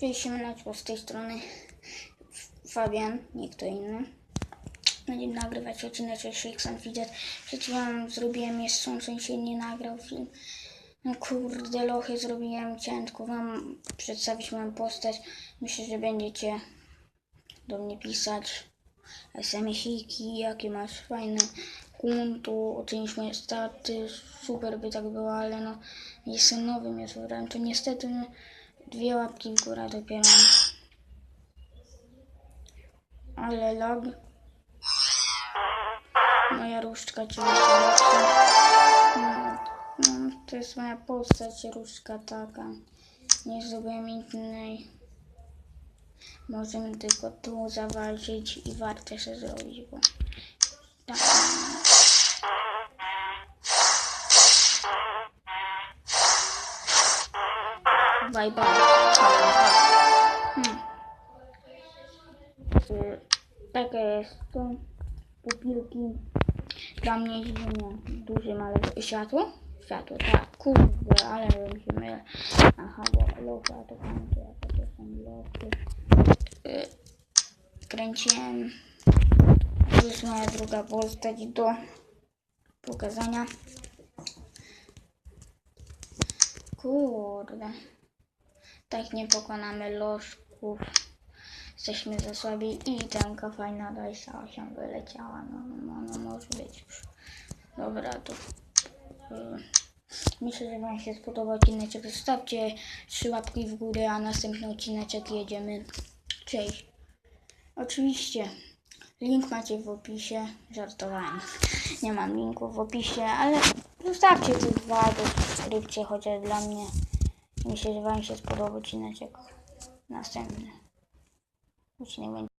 Cześć, siemaneczko, z tej strony Fabian, nie kto inny. Będziemy nagrywać odcinek Shakes and Fidget. Przed chwilą zrobiłem jeszcze, w sensie nie nagrał film. Kurde, lochy zrobiłem, chciałem tylko wam przedstawić moją postać. Myślę, że będziecie do mnie pisać SMS-iki, jakie masz fajne konto, ocenić moje staty, super by tak było, ale no jestem nowym youtuberem, to niestety dwie łapki w górę dopiero. Ale log. Moja różdżka ci no, no, To jest moja postać, różdżka taka. Nie zrobiłem innej. Możemy tylko tu zawalczyć i warto się zrobić, bo tak. Bye bye. Hmm. Jest to. Pupilki. Dla mnie dziwnie duże, małe światło. Światło, tak, kurde, ale bym się mylę. Aha, bo lochy, a to pamiętam, jakie to są lochy. Y, Kręciłem. To jest moja druga postać do pokazania. Kurde. Tak nie pokonamy lożków. Jesteśmy za słabi i temka fajna dajsa się wyleciała. No, no, no może być. Dobra, to y, myślę, że Wam się spodobał odcineczek. Zostawcie trzy łapki w górę, a następny odcineczek jedziemy. Cześć. Oczywiście link macie w opisie. Żartowałem. Nie mam linku w opisie, ale zostawcie te dwa do subskrypcji chociaż dla mnie. Myślę, że Wam się spodobał odcineczek. Następny odcinek będzie.